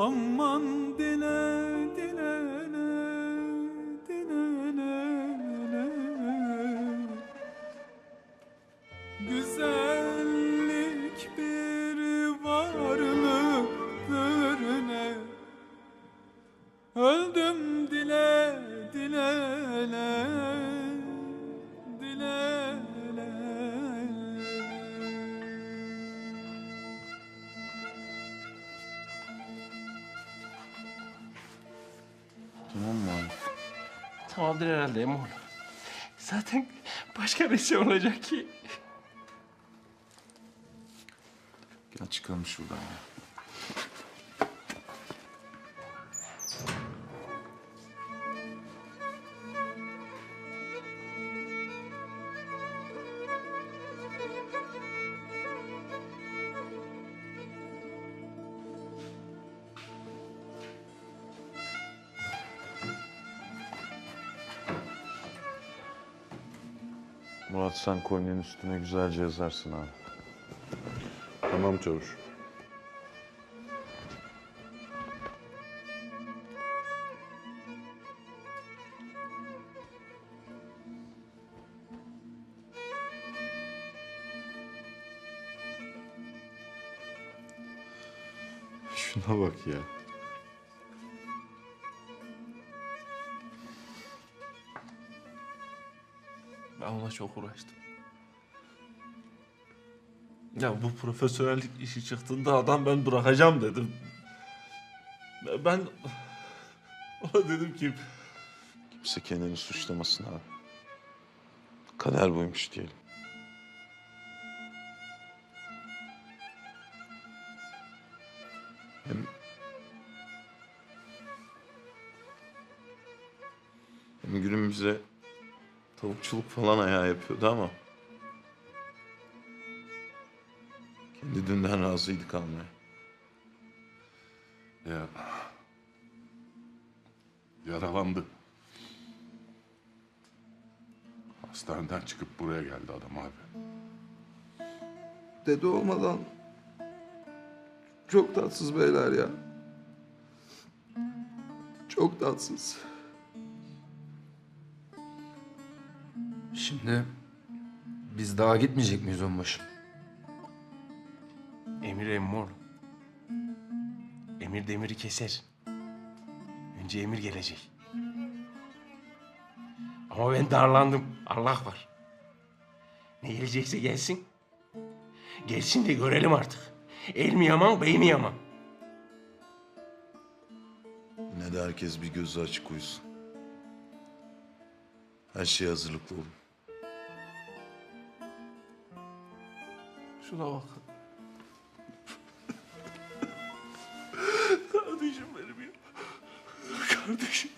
Aman dile dile le dile le le Güzellik bir varlıktır ne Öldüm dile dile le Tamam mı abi? Tamamdır herhalde Emoğlu. Zaten başka bir şey olacak ki. Gel çıkalım şuradan ya. Murat sen kolyenin üstüne güzelce yazarsın abi. Tamam çavuş. Şuna bak ya. Ben ona çok uğraştım. Ya bu profesyonellik işi çıktığında adam ben bırakacağım dedim. Ben ona dedim ki Kimse kendini suçlamasın abi. Kader buymuş diyelim. Hem... Hem gülüm bize tavukçuluk falan ayağı yapıyordu ama... Kendi dünden razıydı kalmaya. Ya. Yaralandı. Hastaneden çıkıp buraya geldi adam abi. Dede olmadan çok tatsız beyler ya. Çok tatsız. Şimdi biz daha gitmeyecek miyiz onbaşı? Emir Emmoğlu. Emir demiri keser. Önce Emir gelecek. Ama ben darlandım. Allah var. Ne gelecekse gelsin. Gelsin de görelim artık. El mi yaman, bey mi yaman? Yine de herkes bir gözü açık uyusun. Her şeye hazırlıklı olun. Şuna bak. Kardeşim benim ya. Kardeşim.